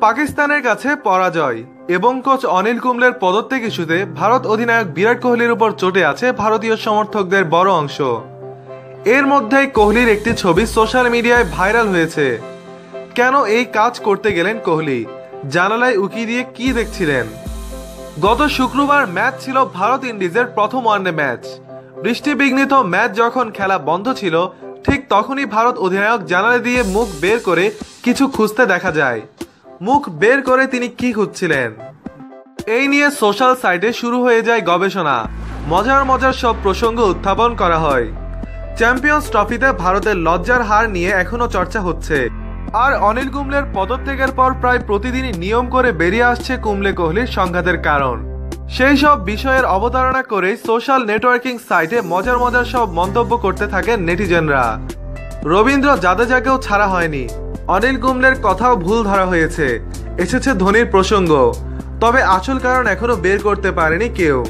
পাকিস্তানের কাছে পরাজয় এবং কোচ অনিল কুম্বলের পদত্যাগ ইস্যুতে ভারত অধিনায়ক বিরাট কোহলির উপর চটে আছে ভারতীয় সমর্থকদের বড় অংশ। এর মধ্যেই কোহলির একটি ছবি সোশ্যাল মিডিয়ায় ভাইরাল হয়েছে। কেন এই কাজ করতে গেলেন কোহলি? জানালায় উকি দিয়ে কি দেখছিলেন? গত শুক্রবার ম্যাচ ছিল ভারত ইন্ডিজের প্রথম ওয়ানডে ম্যাচ। বৃষ্টি বিঘ্নিত ম্যাচ যখন খেলা বন্ধ ছিল, ঠিক তখনই ভারত অধিনায়ক জানালা দিয়ে মুখ বের করে কিছু খুঁজতে দেখা যায়। মুখ বের করে তিনি কি খুঁজছিলেন? এই নিয়ে সোশ্যাল সাইটে শুরু হয়ে যায় গবেষণা। মজার মজার সব প্রসঙ্গ উত্থাপন করা হয়। চ্যাম্পিয়ন্স ট্রফিতে ভারতের লজ্জার হার নিয়ে এখনও চর্চা হচ্ছে। আর অনিল কুম্বলের পদত্যাগের পর প্রায় প্রতিদিনই নিয়ম করে বেরিয়ে আসছে কুম্বলে কোহলির সংঘাতের কারণ। সেই সব বিষয়ের অবতারণা করে সোশ্যাল নেটওয়ার্কিং সাইটে মজার মজার সব মন্তব্য করতে থাকেন নেটিজেনরা। রবীন্দ্র জাদেজাকেও ছাড়া হয়নি। অনিল কুম্বলের কথাও ভুল ধরা হয়েছে। এসেছে ধোনির প্রসঙ্গ। তবে আসল কারণ এখনও বের করতে পারেনি কেউ।